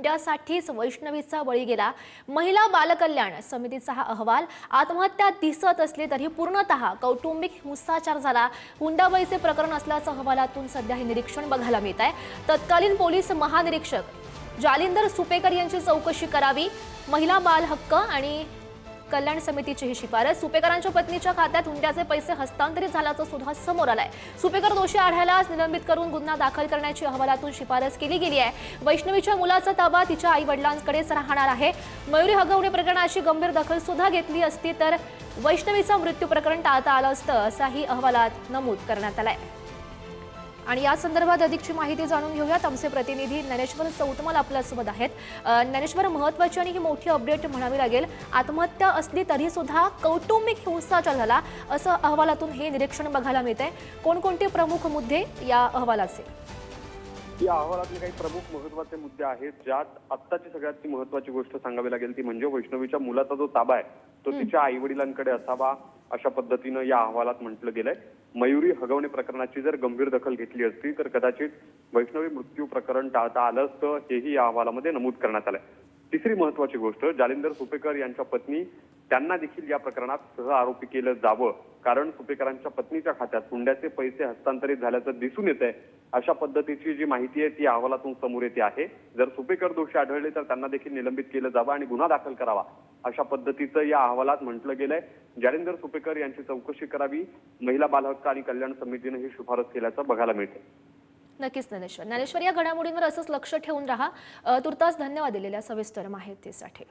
हुंड्यासाठीच वैष्णवीचा बळी गेला. महिला बालकल्याण समितीचा हा अहवाल आत्महत्या दिसत असली तरी पूर्णतः कौटुंबिक हिंसाचार झाला. हुंडाबळीचे प्रकरण असल्याचं अहवालातून सध्या हे निरीक्षण बघायला मिळत आहे तत्कालीन पोलीस महानिरीक्षक जालिंदर सुपेकर यांची चौकशी करावी. महिला बाल हक्क आणि कल्याण समितीची ही शिफारस. सुपेकरांच्या पत्नीच्या खात्यात हुंड्याचे पैसे हस्तांतरित झाल्याचं सुद्धा समोर आलंय. सुपेकर दोषी आढळल्यास निलंबित करून गुन्हा दाखल करण्याची अहवालातून शिफारस केली गेली आहे. वैष्णवीच्या मुलाचा ताबा तिच्या आई वडिलांकडेच राहणार आहे. मयुरी हगवणे प्रकरणाची गंभीर दखल सुद्धा घेतली असती तर वैष्णवीचा मृत्यू प्रकरण टाळता आलं असतं असाही अहवालात नमूद करण्यात आलाय. आणि या संदर्भात अधिकची माहिती जाणून घेऊयात. आमचे प्रतिनिधी ज्ञानेश्वर चौतमल आपल्यासोबत आहेत. ज्ञानेश्वर महत्वाची आणि ही मोठी अपडेट म्हणावी लागेल. आत्महत्या असली तरी सुद्धा कौटुंबिक हिंसाचार झाला असं अहवालातून हे निरीक्षण बघायला मिळते कोणकोणते प्रमुख मुद्दे या अहवालाचे? या अहवालातले काही प्रमुख महत्त्वाचे मुद्दे आहेत ज्यात आत्ताची सगळ्यात महत्वाची गोष्ट सांगावी लागेल ती म्हणजे वैष्णवीच्या मुलाचा जो ताबा आहे तो तिच्या आई वडिलांकडे असावा अशा पद्धतीनं या अहवालात म्हटलं गेलंय. मयुरी हगवणे प्रकरणाची जर गंभीर दखल घेतली असती तर कदाचित वैष्णवी मृत्यू प्रकरण टाळता आलं असतं हेही या अहवालामध्ये नमूद करण्यात आलंय. तिसरी महत्वाची गोष्ट जालिंदर सुपेकर यांच्या पत्नी त्यांना देखील या प्रकरणात सह आरोपी केलं जावं. कारण सुपेकरांच्या पत्नीच्या खात्यात हुंड्याचे पैसे हस्तांतरित झाल्याचं दिसून येत आहे अशा पद्धतीची जी माहिती आहे ती अहवालातून समोर येते आहे. जर सुपेकर दोषी आढळले तर त्यांना देखील निलंबित केलं जावं आणि गुन्हा दाखल करावा. अशा पद्धतीचं या अहवालात म्हटलं गेलंय. जालिंदर सुपेकर यांची चौकशी करावी महिला बालहक्क आणि कल्याण समितीनं ही शिफारस केल्याचं बघायला मिळते नक्कीच ज्ञानेश्वर. ज्ञानेश्वर या घडामोडींवर असंच लक्ष ठेवून राहा. तुर्तास धन्यवाद दिलेल्या सविस्तर माहितीसाठी.